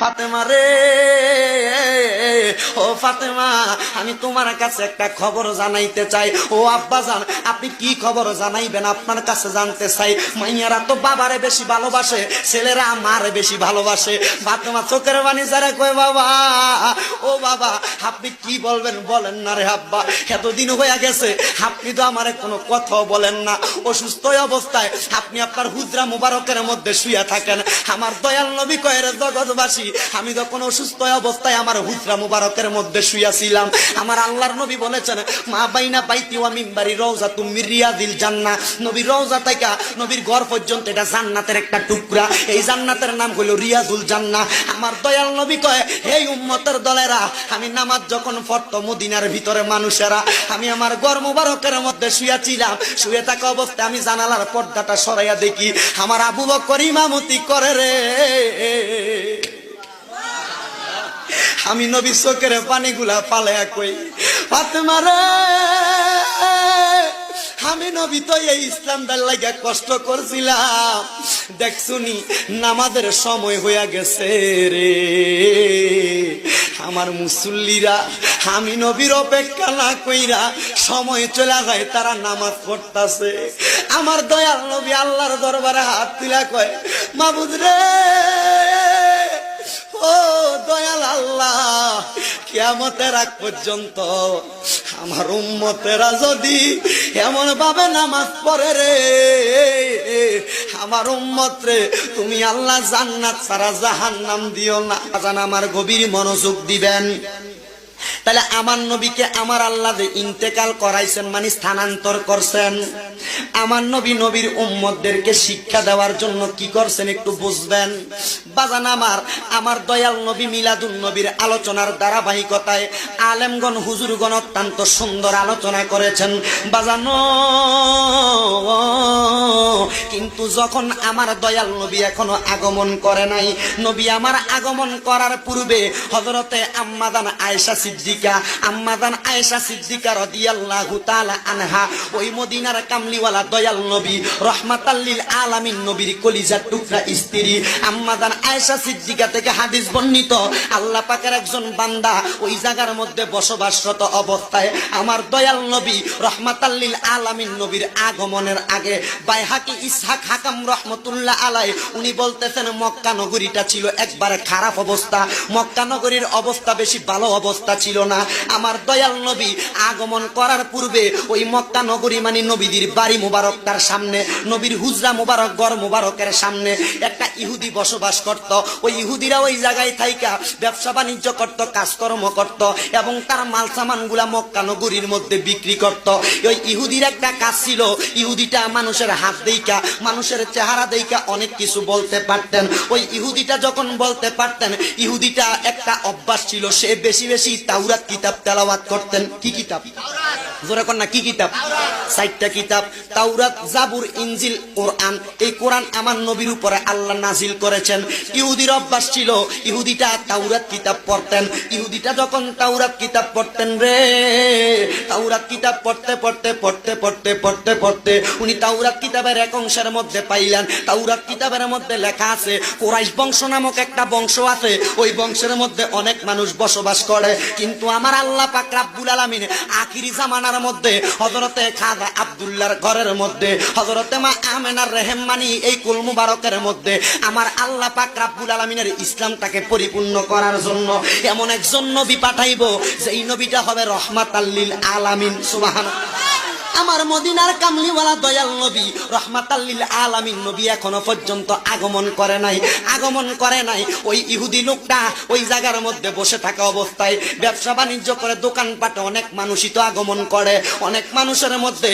ফাতেমা রে। ও ফাতেমা, আমি তোমার কাছে একটা খবর জানাইতে চাই। ও আব্বাজান, আপনি কি খবর জানাইবেন? আপনার কাছে জানতে চাই। মাইয়ারা তো বাবারে বেশি ভালোবাসে, ছেলেরা মারে বেশি ভালোবাসে। ফাতেমা চোখের বাণী যারা কয়, বাবা ও বাবা, আপনি কি বলবেন? বলেন না রে আব্বা, এতদিন হয়ে গেছে, আপনি তো আমার কোনো কথাও বলেন না। অসুস্থ অবস্থায় আপনি আপনার হুজরা মুবারকের মধ্যে শুয়ে থাকেন। আমার দয়াল নবী কয়ের জগৎবাসী, আমি যখন অসুস্থ অবস্থায় আমার হুজরা মুবারকের মধ্যে শুয়াছিলাম আমার আল্লাহর নবী বলেছেন, মা বাইনা বাইতি ওয়া মিম্বারি রওজা তুমি রিয়া রিয়াদিল জান্নাহ। নবী রওজা থেকে নবীর ঘর পর্যন্ত এটা জান্নাতের একটা টুকরা। এই জান্নাতের নাম হলো রিয়াজুল জান্না আমার দয়াল নবী কয় এই উম্মতের দলেরা আমি নামাজ যখন পড়তো মদিনার ভিতরে মানুষেরা, আমি আমার ঘর মুবারকের মধ্যে শুয়েছিলাম। শুয়ে থাকা অবস্থায় আমি জানালার পর্দাটা সরাইয়া দেখি, আমার আবু বকর ইমামতি করে রে। আমি নবী চোখের পানিগুলা পালায়া কই, ফাতেমা রে, আমি নবী তো এই ইসলামটার লাগা কষ্ট করছিলাম। দেখছুনি নামাজের সময় হইয়া গেছে রে। আমার মুসল্লিরা, আমি নবীর অপেক্ষা না কইরা সময় চলে যায়, তারা নামাজ পড়তাছে। আমার দয়াল নবী আল্লাহর দরবারে হাত তুলা কয়, মাবুদ রে, ও দয়াল আল্লাহ, কিয়ামতের আগ পর্যন্ত আমার উম্মতেরা যদি এমন ভাবে নামাজ পড়ে রে আমার উম্মত রে, তুমি আল্লাহ জান্নাত সারা জাহান্নাম দিও না। জান আমার গভীর মনোযোগ দিবেন। তাহলে আমার নবীকে আমার আল্লাহ ইন্তেকাল করাইছেন মানে স্থানান্তর করছেন। আমার নবী নবীর উম্মতদেরকে শিক্ষা দেওয়ার জন্য কি করছেন একটু বুঝবেন? বাজান আমার আমার দয়াল নবী মিলাদুন নবীর আলোচনার ধারাবাহিকতায় আলেমগণ, হুজুরগণ অত্যন্ত সুন্দর আলোচনা করেছেন। বাজানো, কিন্তু যখন আমার দয়াল নবী এখনও আগমন করে নাই, নবী আমার আগমন করার পূর্বে হজরতে আম্মাদান আয়েশা সিদ্দিকা, আম্মাদান আয়েশা সিদ্দিকা রাদিয়াল্লাহু তাআলা আনহা, ওই মদিনার কামলিওয়ালা দয়াল নবী রহমাতাল্লিল আলামিন নবীর কলিজার টুকরা স্ত্রী, আম্মাদান আয়েশা সিদ্দিকা থেকে হাদিস বর্ণিত, আল্লাহ পাকের একজন বান্দা ওই জায়গার মধ্যে বসবাসরত অবস্থায় আমার দয়াল নবী রহমাতাল্লিল আলামিন নবীর আগমনের আগে বাইহাকি ইসহাক হাকাম রহমতুল্লাহ আলাই, উনি বলতেছেন, মক্কা নগরীটা ছিল একবারে খারাপ অবস্থা। মক্কা নগরীর অবস্থা বেশি ভালো অবস্থা ছিল না। আমার দয়াল নবী আগমন করার পূর্বে ওই মক্কা নগরী মানে নবীদের বাড়ি মুবারক তার সামনে, নবীর হুজরা মুবারক গড় মুবারকের সামনে, একটা ইহুদি বসবাস করত, ওই ইহুদিরা ওই জায়গায় থাইকা ব্যবসা বাণিজ্য করত, কাজকর্ম করত এবং তার মাল সামানগুলা মক্কা নগরীর মধ্যে বিক্রি করত। ওই ইহুদির একটা কাজ ছিল, ইহুদিটা মানুষের হাত দেইকা, মানুষের চেহারা দেইকা অনেক কিছু বলতে পারতেন। ওই ইহুদিটা যখন বলতে পারতেন, ইহুদিটা একটা অভ্যাস ছিল, সে বেশি বেশি তাওরাত কিতাব তেলাওয়াত করতেন। কি কিতাব? জোরে না, কি কিতাব? চারটা কিতাব, তাওরাত, জাবুর, ইনজিল, কোরআন। এই কোরআন আমার নবীর উপরে আল্লাহ নাজিল করেছেন। ইহুদির অভ্যাস ছিল ইহুদিটা তাওরাত কিতাব পড়তেন। ইহুদিটা যখন তাওরাত কিতাব পড়তেন রে, তাওরাত কিতাব পড়তে পড়তে পড়তে পড়তে পড়তে পড়তে উনি তাওরাত কিতাবের এক অংশের মধ্যে পাইলেন। তাওরাত কিতাবের মধ্যে লেখা আছে, কোরাইশ বংশ নামক একটা বংশ আছে। ওই বংশের মধ্যে অনেক মানুষ বসবাস করে। কিন্তু আমার আল্লাহ পাক রাব্বুল আলামিন আখিরি জামানার মধ্যে হযরতে খাজা আব্দুল্লাহর ঘরের মধ্যে হজরতে মা আমেনার রেহেমানি এই কুল মুবারকের মধ্যে। আমার আল্লাহ পাক রাব্বুল আলমিনের ইসলামটাকে পরিপূর্ণ করার জন্য এমন একজন নবী পাঠাইব যে এই নবীটা হবে রহমাত আল্লিল আলামিন, সুবহানাল্লাহ। আমার মদিনার কামলিওয়ালা দয়াল নবী রহমাতাল্লিল আলামিন নবী এখনও পর্যন্ত আগমন করে নাই, আগমন করে নাই। ওই ইহুদি লোকটা ওই জায়গার মধ্যে বসে থাকা অবস্থায় ব্যবসা বাণিজ্য করে দোকানপাটে অনেক মানুষই তো আগমন করে। অনেক মানুষের মধ্যে